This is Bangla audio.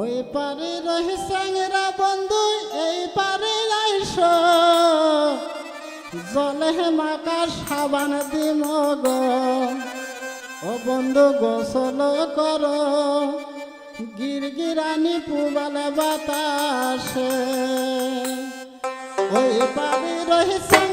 ওই পারে রহি সাংরা বন্ধু, এই পারে আইস। জলে মাকা সাবান দিম গো। ও বন্ধু, গোসল কর। গিরগিরানি পুবালে বাতাসে। ওই পারে রহি সাং